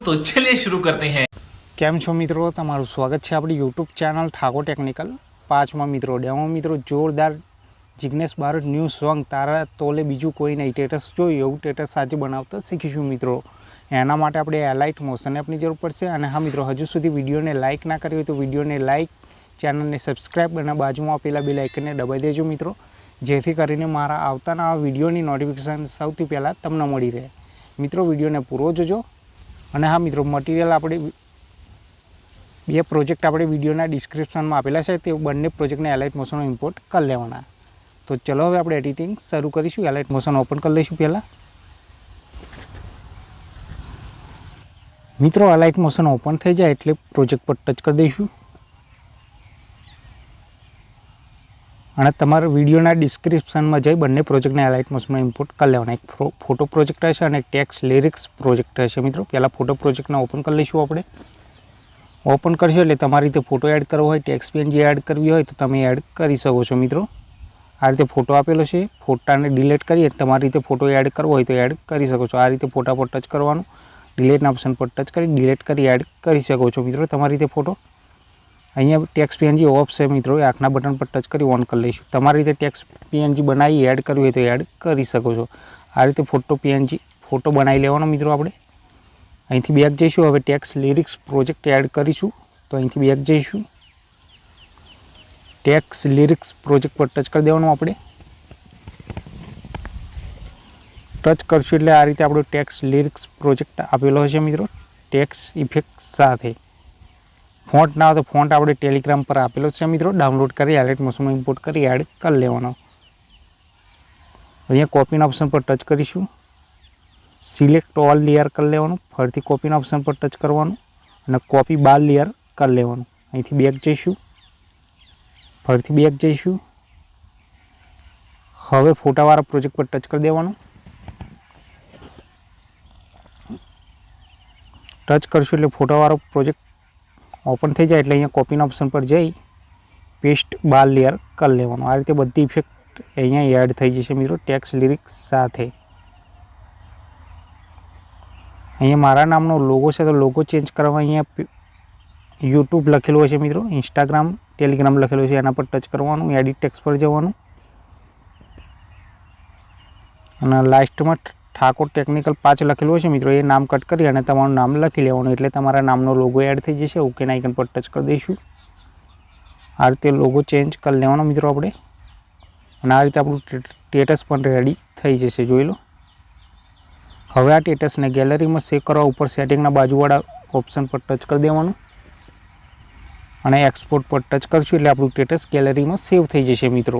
तो चलिए शुरू करते हैं કેમ છો મિત્રો તમારું સ્વાગત છે આપણી યુટ્યુબ ચેનલ ઠાકોર ટેકનિકલ પાંચમા મિત્રો ડેમો મિત્રો જોરદાર જિગ્નેશ બારોટ ન્યૂ સોંગ તારા તોલે બીજું કોઈ નહીં ટેટસ જોયું એવું ટેટસ આજે બનાવતા શીખીશું મિત્રો એના માટે આપણે એલાઇટ મોશન એપની જરૂર પડશે અને હા મિત્રો હજુ સુધી વિડીયોને લાઇક ના કરી હોય તો વિડીયોને લાઇક ચેનલને સબસ્ક્રાઈબ અને બાજુમાં આપેલા બે લાઇકને દબાઈ દેજો મિત્રો જેથી કરીને મારા આવતાના આ વિડીયોની નોટિફિકેશન સૌથી પહેલાં તમને મળી રહે મિત્રો વિડીયોને પૂરો જોજો અને હા મિત્રો મટીરિયલ આપણે બે પ્રોજેક્ટ આપણે વિડીયોના ડિસ્ક્રિપ્શનમાં આપેલા છે, તે બંને પ્રોજેક્ટને એલાઇટ મોશનનો ઇમ્પોર્ટ કરી લેવાના. તો ચલો હવે આપણે એડિટિંગ શરૂ કરીશું. એલાઇટ મોશન ઓપન કરી લઈશું પહેલાં. મિત્રો એલાઇટ મોશન ઓપન થઈ જાય એટલે પ્રોજેક્ટ પર ટચ કરી દઈશું. અને તમારા વિડીયોના ડિસ્ક્રિપ્શનમાં જઈ બંને પ્રોજેક્ટને મોશનમાં ઇમ્પોર્ટ કરી લેવાના. એક ફોટો પ્રોજેક્ટ હશે અને ટેક્સ લિરિક્સ પ્રોજેક્ટ હશે મિત્રો. પહેલાં ફોટો પ્રોજેક્ટને ઓપન કરી લઈશું આપણે. ઓપન કરશો એટલે તમારી રીતે ફોટો એડ કરવો હોય ટેક્સ પીએનજી એડ કરવી હોય, તો તમે એડ કરી શકો છો મિત્રો. આ રીતે ફોટો આપેલો છે. ફોટાને ડિલીટ કરીએ તમારી રીતે ફોટો એડ કરવો હોય તો એડ કરી શકો છો. આ રીતે ફોટા પર ટચ કરવાનું. ડિલેટના ઓપ્શન પર ટચ કરી ડિલીટ કરી એડ કરી શકો છો મિત્રો. તમારી રીતે ફોટો અહીંયા ટેક્સ પીએનજી ઓફ છે મિત્રો. એ આંખના બટન પર ટચ કરી ઓન કરી લઈશું. તમારી રીતે ટેક્સ પીએનજી બનાવી એડ કરવી હોય તો એડ કરી શકો છો. આ રીતે ફોટો પીએનજી ફોટો બનાવી લેવાનો મિત્રો આપણે. અહીંથી બેક જઈશું. હવે ટેક્સ લિરિક્સ પ્રોજેક્ટ એડ કરીશું. તો અહીંથી બેક જઈશું. ટેક્સ લિરિક્સ પ્રોજેક્ટ પર ટચ કરી દેવાનું આપણે. ટચ કરશું એટલે આ રીતે આપણો ટેક્સ લિરિક્સ પ્રોજેક્ટ આપેલો હશે મિત્રો. ટેક્સ ઇફેક્ટ સાથે. ફોન્ટ ના હોય તો ફોન્ટ આપણે ટેલિગ્રામ પર આપેલો છે મિત્રો. ડાઉનલોડ કરી એલેટ મોશનમાં ઇમ્પોર્ટ કરી એડ કરી લેવાનો. અહીંયા કોપીના ઓપ્શન પર ટચ કરીશું. સિલેક્ટ ઓલ લેયર કરી લેવાનું. ફરીથી કોપીના ઓપ્શન પર ટચ કરવાનું અને કોપી બાર લેયર કરી લેવાનું. અહીંથી બેક જઈશું. ફરીથી બેક જઈશું. હવે ફોટાવાળા પ્રોજેક્ટ પર ટચ કરી દેવાનું. ટચ કરશું એટલે ફોટાવાળો પ્રોજેક્ટ ઓપન થઈ જાય એટલે અહીંયા કોપીના ઓપ્શન પર જઈ પેસ્ટ બાર લેયર કરી લેવાનું. આ રીતે બધી ઇફેક્ટ અહીંયા એડ થઈ જશે મિત્રો ટેક્સ લિરિક્સ સાથે. અહીંયા મારા નામનો લોગો છે, તો લોગો ચેન્જ કરવા અહીંયા યુટ્યુબ લખેલું છે મિત્રો ઇન્સ્ટાગ્રામ ટેલિગ્રામ લખેલું છે એના પર ટચ કરવાનું એડિટ ટેક્સ પર જવાનું. અને લાસ્ટમાં ઠાકોર ટેકનિકલ પાંચ લખેલું હશે મિત્રો, એ નામ કટ કરી અને તમારું નામ લખી લેવાનું એટલે તમારા નામનો લોગો એડ થઈ જશે. ઓકે આઇકન પર ટચ કરી દઈશું. આ રીતે લોગો ચેન્જ કરી લેવાનો મિત્રો આપણે. અને આ રીતે આપણું સ્ટેટસ પણ રેડી થઈ જશે, જોઈ લો. હવે આ સ્ટેટસને ગેલેરીમાં સેવ કરવા ઉપર સેટિંગના બાજુવાળા ઓપ્શન પર ટચ કરી દેવાનું. અને એક્સપોર્ટ પર ટચ કરશું એટલે આપણું સ્ટેટસ ગેલેરીમાં સેવ થઈ જશે મિત્રો.